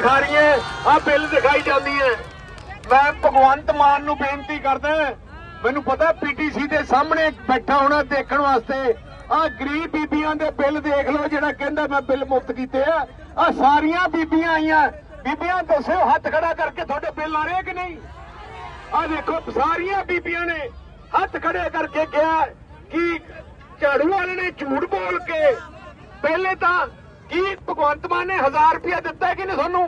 ਦਿਖਾ ਰਹੀ ਹੈ। ਆ ਬਿੱਲ ਦਿਖਾਈ ਜਾਂਦੀ ਹੈ। ਮੈਂ ਭਗਵੰਤ ਮਾਨ ਨੂੰ ਬੇਨਤੀ ਕਰਦਾ ਮੈਨੂੰ ਪਤਾ ਪੀਟੀਸੀ ਦੇ ਸਾਹਮਣੇ ਬੈਠਾ ਹੋਣਾ ਦੇਖਣ ਵਾਸਤੇ। ਆ ਗਰੀਬ ਬੀਬੀਆਂ ਦੇ ਬਿੱਲ ਦੇਖ ਲਓ, ਜਿਹੜਾ ਕਹਿੰਦਾ ਮੈਂ ਬਿੱਲ ਮੁਫਤ ਕੀਤੇ ਆ। ਆ ਸਾਰੀਆਂ ਬੀਬੀਆਂ ਆਈਆਂ। ਬੀਬੀਆਂ ਦੱਸੋ, ਹੱਥ ਖੜਾ ਕਰਕੇ ਤੁਹਾਡੇ ਬਿੱਲ ਆ ਰਹੇ ਕਿ ਨਹੀਂ? ਆ ਦੇਖੋ, ਸਾਰੀਆਂ ਬੀਬੀਆਂ ਨੇ ਹੱਥ ਖੜੇ ਕਰਕੇ ਕਿਹਾ ਕਿ ਝਾੜੂ ਵਾਲੇ ਨੇ ਝੂਠ ਬੋਲ ਕੇ ਪਹਿਲੇ ਤਾਂ ਕੀ ਭਗਵੰਤ ਮਾਨ ਨੇ 1000 ਰੁਪਇਆ ਦਿੱਤਾ ਕਿ ਨਹੀਂ ਤੁਹਾਨੂੰ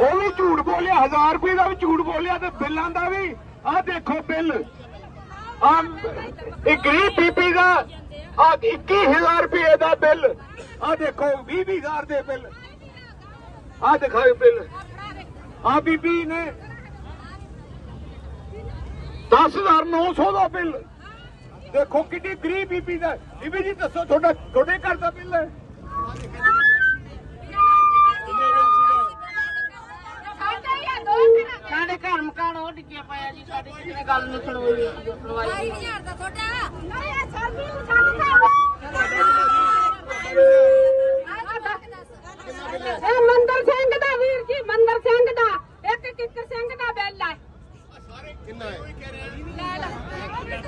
ਉਹ ਵੀ ਝੂਠ ਬੋਲਿਆ 1000 ਰੁਪਏ ਦਾ ਵੀ ਝੂਠ ਬੋਲਿਆ ਤੇ ਬਿੱਲਾਂ ਦਾ ਵੀ। ਆਹ ਦੇਖੋ ਬਿੱਲ। ਆ ਇਹ ਗਰੀਬ ਬੀਬੀ ਦਾ ਆ 21000 ਰੁਪਏ ਦਾ ਬਿੱਲ। ਆ ਦੇਖੋ 20000 ਦੇ ਬਿੱਲ। ਆ ਦਿਖਾਓ ਬਿੱਲ। ਆ ਬੀਬੀ ਨੇ 10900 ਦਾ ਬਿੱਲ। ਦੇਖੋ ਕਿੰਨੀ ਗਰੀਬ ਬੀਬੀ ਦਾ। ਬੀਬੀ ਜੀ ਦੱਸੋ ਤੁਹਾਡਾ ਤੁਹਾਡੇ ਘਰ ਦਾ ਬਿੱਲ ਹੈ? ਸਾਡੇ ਘਰ ਮਕਾਨ ਉਹ ਡਿੱਗਿਆ ਪਿਆ ਜੀ ਸਾਡੀ ਕਿਸੇ ਨੇ ਗੱਲ ਨਹੀਂ ਸੁਣਵਾਈ ਸੁਣਵਾਈ 22000 ਦਾ ਤੁਹਾਡਾ ਨਹੀਂ। ਇਹ ਸਰਦੀ ਨੂੰ ਛੱਡ ਇਹ ਮੰਦਰ ਸਿੰਘ ਦਾ ਵੀਰ ਜੀ ਮੰਦਰ ਸਿੰਘ ਦਾ। ਇੱਕ ਕਿੱਕਰ ਸਿੰਘ ਦਾ ਬਿੱਲ ਹੈ। ਲੈ ਲੈ।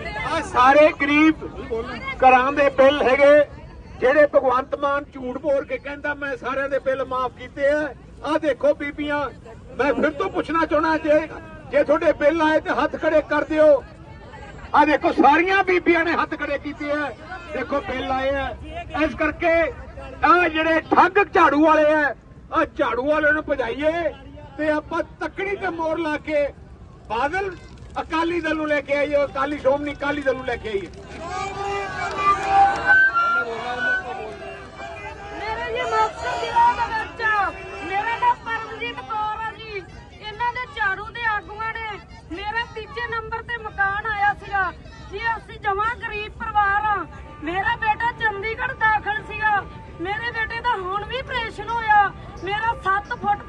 ਆ ਸਾਰੇ ਗਰੀਬ ਘਰਾਂ ਦੇ ਬਿੱਲ ਹੈਗੇ, ਜਿਹੜੇ ਭਗਵੰਤ ਮਾਨ ਝੂਠ ਬੋਲ ਕੇ ਕਹਿੰਦਾ, ਮੈਂ ਸਾਰਿਆਂ ਦੇ ਬਿੱਲ ਮਾਫ ਕੀਤੇ ਆ। ਆ ਦੇਖੋ ਬੀਬੀਆਂ, ਮੈਂ ਫਿਰ ਤੋਂ ਪੁੱਛਣਾ ਚਾਹਣਾ ਜੇ ਜੇ ਤੁਹਾਡੇ ਬਿੱਲ ਆਏ ਤੇ ਹੱਥ ਖੜੇ ਕਰ ਦਿਓ। ਆ ਦੇਖੋ, ਸਾਰੀਆਂ ਬੀਬੀਆਂ ਨੇ ਹੱਥ ਖੜੇ ਕੀਤੇ ਆ। ਦੇਖੋ, ਬਿੱਲ ਆਏ ਆ। ਇਸ ਕਰਕੇ ਆ ਜਿਹੜੇ ਠੱਗ ਝਾੜੂ ਵਾਲੇ ਆ ਆ ਝਾੜੂ ਵਾਲਿਆਂ ਨੂੰ ਭਜਾਈਏ ਤੇ ਆਪਾਂ ਤੱਕੜੀ ਤੇ ਮੋਰ ਲਾ ਕੇ ਬਾਦਲ ਅਕਾਲੀ ਦਲ ਨੂੰ ਲੈ ਕੇ ਆਈਏ ਅਕਾਲੀ ਸ਼੍ਰੋਮਣੀ ਅਕਾਲੀ ਦਲ ਨੂੰ ਲੈ ਕੇ ਆਈਏ ਮੇਰੇ ਜੀ ਮੁਕਤਸਰ ਜ਼ਿਲ੍ਹਾ ਦੇ ਵਿੱਚ ਮੇਰਾ ਨਾਮ ਪਰਮਜੀਤ ਕੌਰ ਆ ਜੀ। ਇਹਨਾਂ ਦੇ ਝਾੜੂ ਦੇ ਆਗੂਆਂ ਨੇ ਮੇਰਾ ਤੀਜੇ ਨੰਬਰ ਤੇ ਮਕਾਨ ਆਇਆ ਸੀਗਾ। ਜੀ ਅਸੀਂ ਜਮਾਂ ਗਰੀਬ ਪਰਿਵਾਰ ਆ। ਮੇਰਾ ਬੇਟਾ ਚੰਡੀਗੜ੍ਹ ਦਾਖਲ ਸੀਗਾ। ਮੇਰੇ ਬੇਟੇ ਦਾ ਹੁਣ ਵੀ ਆਪਰੇਸ਼ਨ ਹੋਇਆ। ਮੇਰਾ 7 ਫੁੱਟ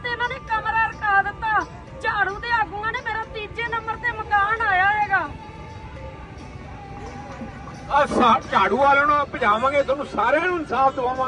ਆ ਝਾੜੂ ਵਾਲਿਆਂ ਨੂੰ ਭਜਾਵਾਂਗੇ ਤੁਹਾਨੂੰ ਸਾਰਿਆਂ ਨੂੰ ਇਨਸਾਫ ਦਿਵਾਵਾਂਗੇ।